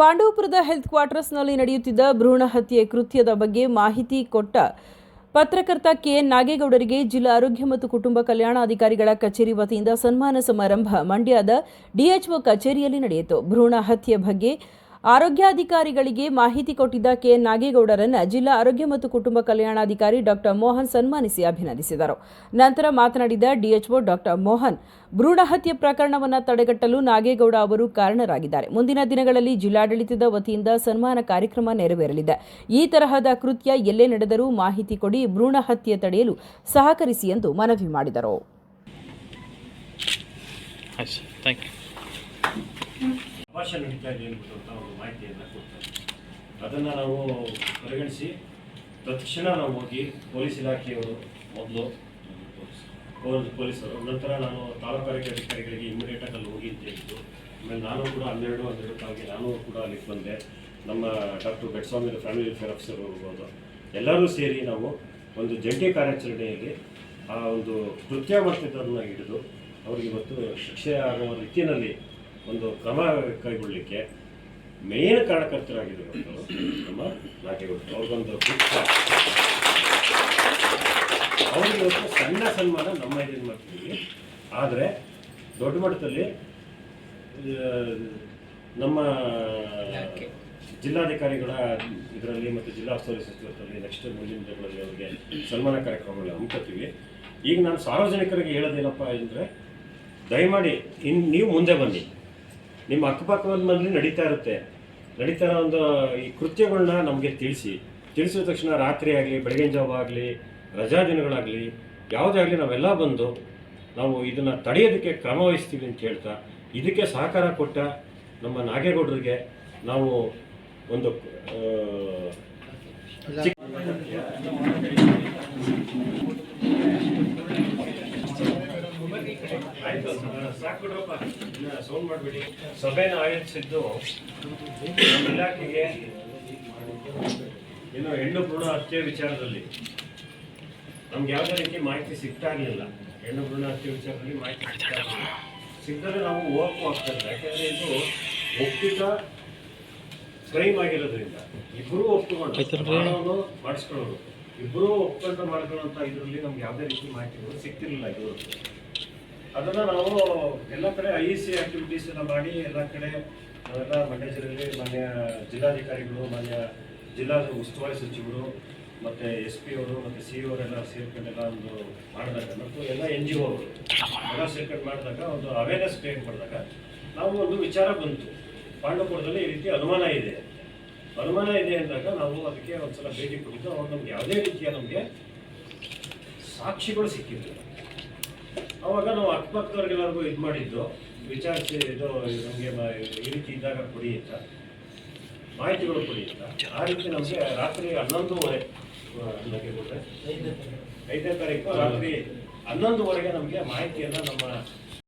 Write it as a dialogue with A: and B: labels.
A: ಪಾಂಡವಪುರದ health ಕ್ವಾರ್ಟರ್ಸ್ನಲ್ಲಿ ನಡೆಯುತ್ತಿದ್ದ ಭ್ರೂಣ ಹತ್ಯೆ ಕೃತ್ಯದ ಬಗ್ಗೆ ಮಾಹಿತಿ ಕೊಟ್ಟ ಪತ್ರಕರ್ತ ಕೆಎನ್ ನಾಗೇಗೌಡರಿಗೆ ಜಿಲ್ಲಾ ಆರೋಗ್ಯ ಮತ್ತು ಕುಟುಂಬ ಕಲ್ಯಾಣಾಧಿಕಾರಿಗಳ ಕಚೇರಿ ವತಿಯಿಂದ ಸನ್ಮಾನ ಸಮಾರಂಭ ಮಂಡ್ಯದ ಡಿಎಚ್ಒ ಕಚೇರಿಯಲ್ಲಿ ನಡೆಯಿತು. ಭ್ರೂಣ ಹತ್ಯೆ ಬಗ್ಗೆ ಆರೋಗ್ಯಾಧಿಕಾರಿಗಳಿಗೆ ಮಾಹಿತಿ ಕೊಟ್ಟಿದ್ದ ಕೆಎನ್ ನಾಗೇಗೌಡರನ್ನ ಜಿಲ್ಲಾ ಆರೋಗ್ಯ ಮತ್ತು ಕುಟುಂಬ ಕಲ್ಯಾಣಾಧಿಕಾರಿ ಡಾಕ್ಟರ್ ಮೋಹನ್ ಸನ್ಮಾನಿಸಿ ಅಭಿನಂದಿಸಿದರು. ನಂತರ ಮಾತನಾಡಿದ ಡಿಎಚ್ಒ ಡಾಕ್ಟರ್ ಮೋಹನ್, ಭ್ರೂಣ ಹತ್ಯೆ ಪ್ರಕರಣವನ್ನು ತಡೆಗಟ್ಟಲು ನಾಗೇಗೌಡ ಅವರು ಕಾರಣರಾಗಿದ್ದಾರೆ. ಮುಂದಿನ ದಿನಗಳಲ್ಲಿ ಜಿಲ್ಲಾಡಳಿತದ ವತಿಯಿಂದ ಸನ್ಮಾನ ಕಾರ್ಯಕ್ರಮ ನೆರವೇರಲಿದೆ. ಈ ತರಹದ ಕೃತ್ಯ ಎಲ್ಲೇ ನಡೆದರೂ ಮಾಹಿತಿ ಕೊಡಿ, ಭ್ರೂಣ ಹತ್ಯೆ ತಡೆಯಲು ಸಹಕರಿಸಿ ಎಂದು ಮನವಿ ಮಾಡಿದರು.
B: ಭಾಷೆ ನಡೀತಾ ಇದೆ ಎಂಬುದಂತ ಒಂದು ಮಾಹಿತಿಯನ್ನು ಕೊಡ್ತಾರೆ ಅದನ್ನು ನಾವು ಪರಿಗಣಿಸಿ ತಕ್ಷಣ ನಾವು ಹೋಗಿ ಪೊಲೀಸ್ ಇಲಾಖೆಯವರು ಮೊದಲು, ಪೊಲೀಸ್, ಪೊಲೀಸರು, ನಂತರ ನಾನು ತಾಲೂಕು ಆರೋಗ್ಯ ಅಧಿಕಾರಿಗಳಿಗೆ ಇಮಿಡಿಯೇಟಾಗಿ ಅಲ್ಲಿ ಹೋಗಿ ಅಂತ ಹೇಳಿದ್ದು, ಆಮೇಲೆ ನಾನು ಕೂಡ ಹನ್ನೆರಡು ಹನ್ನೆರಡು ತಾವಿಗೆ ನಾನು ಕೂಡ ಅಲ್ಲಿಗೆ ಬಂದೆ. ನಮ್ಮ doctor Betswamy family welfare officer ಹೋಗ್ಬೋದು ಎಲ್ಲರೂ ಸೇರಿ ನಾವು ಒಂದು ಜಂಟಿ ಕಾರ್ಯಾಚರಣೆಯಲ್ಲಿ ಆ ಒಂದು ಕೃತ್ಯ ಮಾಡ್ತಿದ್ದದನ್ನ ಹಿಡಿದು, ಅವ್ರಿಗೆ ಇವತ್ತು ಶಿಕ್ಷೆ ಆಗುವ ರೀತಿಯಲ್ಲಿ ಒಂದು ಕ್ರಮ ಕೈಗೊಳ್ಳಲಿಕ್ಕೆ ಮೇನ್ ಕಾರಣಕರ್ತರಾಗಿದ್ದರು ನಮ್ಮ ನಾಗೇಗೌಡರು ಅವ್ರಿಗೊಂದು ಅವ್ರಿಗೆ ಇವತ್ತು ಸಣ್ಣ ಸನ್ಮಾನ ನಮ್ಮ ಇದನ್ನು ಮಾಡ್ತಿದ್ದೀವಿ. ಆದರೆ ದೊಡ್ಡ ಮಟ್ಟದಲ್ಲಿ ನಮ್ಮ ಜಿಲ್ಲಾಧಿಕಾರಿಗಳ ಇದರಲ್ಲಿ ಮತ್ತು ಜಿಲ್ಲಾ ಉಸ್ತುವಾರಿ ಸಚಿವರಲ್ಲಿ ನೆಕ್ಸ್ಟ್ ಮುಂದಿನ ದಿನಗಳಲ್ಲಿ ಅವರಿಗೆ ಸನ್ಮಾನ ಕಾರ್ಯಕ್ರಮಗಳನ್ನ ಹಮ್ಮಿಕೊಳ್ತೀವಿ. ಈಗ ನಾನು ಸಾರ್ವಜನಿಕರಿಗೆ ಹೇಳೋದೇನಪ್ಪ ಅಂದರೆ ದಯಮಾಡಿ ಇನ್ನು ನೀವು ಮುಂದೆ ಬನ್ನಿ. ನಿಮ್ಮ ಅಕ್ಕಪಕ್ಕದಲ್ಲಿ ನಡೀತಾ ಇರುತ್ತೆ. ನಡೀತಾ ಇರೋ ಒಂದು ಈ ಕೃತ್ಯಗಳನ್ನ ನಮಗೆ ತಿಳಿಸಿ. ತಿಳಿಸಿದ ತಕ್ಷಣ ರಾತ್ರಿ ಆಗಲಿ, ಬೆಳಗಿನ ಜಾವ ಆಗಲಿ, ರಜಾ ದಿನಗಳಾಗಲಿ, ಯಾವುದೇ ಆಗಲಿ ನಾವೆಲ್ಲ ಬಂದು ನಾವು ಇದನ್ನು ತಡೆಯೋದಕ್ಕೆ ಕ್ರಮ ವಹಿಸ್ತೀವಿ ಅಂತ ಹೇಳ್ತಾ, ಇದಕ್ಕೆ ಸಹಕಾರ ಕೊಟ್ಟ ನಮ್ಮ ನಾಗೇಗೌಡರಿಗೆ ನಾವು ಒಂದು ಸಭೆನ ಆಯೋಜಿಸಿದ್ದು ನಮ್ಮ ಇಲಾಖೆಗೆ ಏನು ಹೆಣ್ಣು ಭ್ರೂಣ ಹತ್ಯೆ ವಿಚಾರದಲ್ಲಿ. ನಮ್ಗೆ ಯಾವುದೇ ರೀತಿ ಮಾಹಿತಿ ಸಿಗ್ತಾ ಇರಲಿಲ್ಲ. ಹೆಣ್ಣು ಭ್ರೂಣ ಹತ್ಯೆ ವಿಚಾರದಲ್ಲಿ ಮಾಹಿತಿ ಸಿಗ್ತಾ ಇರಲಿಲ್ಲ. ಸಿಗ್ದರೆ ನಾವು ಓಪು ಆಗ್ತಾ ಇಲ್ಲ ಯಾಕಂದ್ರೆ ಇದು ಒಪ್ಪಿತ ಕ್ರೈಮ್ ಆಗಿರೋದ್ರಿಂದ. ಇಬ್ಬರೂ ಒಪ್ಪಿಕೊಂಡು ಮಾಡೋನು ಮಾಡಿಸ್ಕೊಳ್ಳೋದು ಇಬ್ಬರೂ ಒಪ್ಪಂದ ಮಾಡ್ಕೊಳ್ಳೋಂಥ ಇದರಲ್ಲಿ ನಮ್ಗೆ ಯಾವುದೇ ರೀತಿ ಮಾಹಿತಿಗಳು ಸಿಗ್ತಿರ್ಲಿಲ್ಲ ಇದು ಅದನ್ನ ನಾವು ಎಲ್ಲ ಕಡೆ ಐ ಸಿ ಆಕ್ಟಿವಿಟೀಸ್ ಎಲ್ಲ ಮಾಡಿ ಎಲ್ಲ ಕಡೆ ನಾವೆಲ್ಲ ಮಂಡ್ಯ ಜಿಲ್ಲೆಯಲ್ಲಿ ಮಾನ್ಯ ಜಿಲ್ಲಾಧಿಕಾರಿಗಳು, ಮಾನ್ಯ ಜಿಲ್ಲಾ ಉಸ್ತುವಾರಿ ಸಚಿವರು, ಮತ್ತೆ ಎಸ್ ಪಿ ಅವರು, ಮತ್ತೆ ಸಿ ಅವರೆಲ್ಲ ಸೇರ್ಕೊಂಡೆಲ್ಲ ಒಂದು ಮಾಡಿದಾಗ, ಮತ್ತು ಎಲ್ಲ ಎನ್ ಜಿ ಒ ಅವರು ಎಲ್ಲ ಸೇರ್ಕೊಂಡು ಮಾಡಿದಾಗ ಒಂದು ಅವೇರ್ನೆಸ್ ಕ್ರಿಯೇಟ್ ಮಾಡಿದಾಗ ನಾವು ಒಂದು ವಿಚಾರ ಬಂತು. ಪಾಂಡವಪುರದಲ್ಲಿ ಈ ರೀತಿ ಅನುಮಾನ ಇದೆ. ಅನುಮಾನ ಇದೆ ಅಂದಾಗ ನಾವು ಅದಕ್ಕೆ ಒಂದ್ಸಲ ಭೇಟಿ ಕೊಟ್ಟಿದ್ದು ಅವ್ರು ನಮ್ಗೆ ಯಾವುದೇ ರೀತಿಯ ನಮಗೆ ಸಾಕ್ಷಿಗಳು ಸಿಕ್ಕಿದ್ದು ಅವಾಗ ನಾವು ಅಕ್ಕಪಕ್ಕದವ್ರಿಗೆಲ್ಲರಿಗೂ ಇದು ಮಾಡಿದ್ದು. ವಿಚಾರಿಸಿ ಇದು ನಮಗೆ ಈ ರೀತಿ ಇದ್ದಾಗ ಕೊಡಿ ಅಂತ. ಮಾಹಿತಿಗಳು ಕೊಡಿ ಅಂತ. ಆ ರೀತಿ ನಮಗೆ ರಾತ್ರಿ ಹನ್ನೊಂದುವರೆ ನಮಗೆ ಕೊಟ್ರೆ ಐದನೇ ತಾರೀಕು ರಾತ್ರಿ ಹನ್ನೊಂದುವರೆಗೆ ನಮಗೆ ಮಾಹಿತಿಯನ್ನು ನಮ್ಮ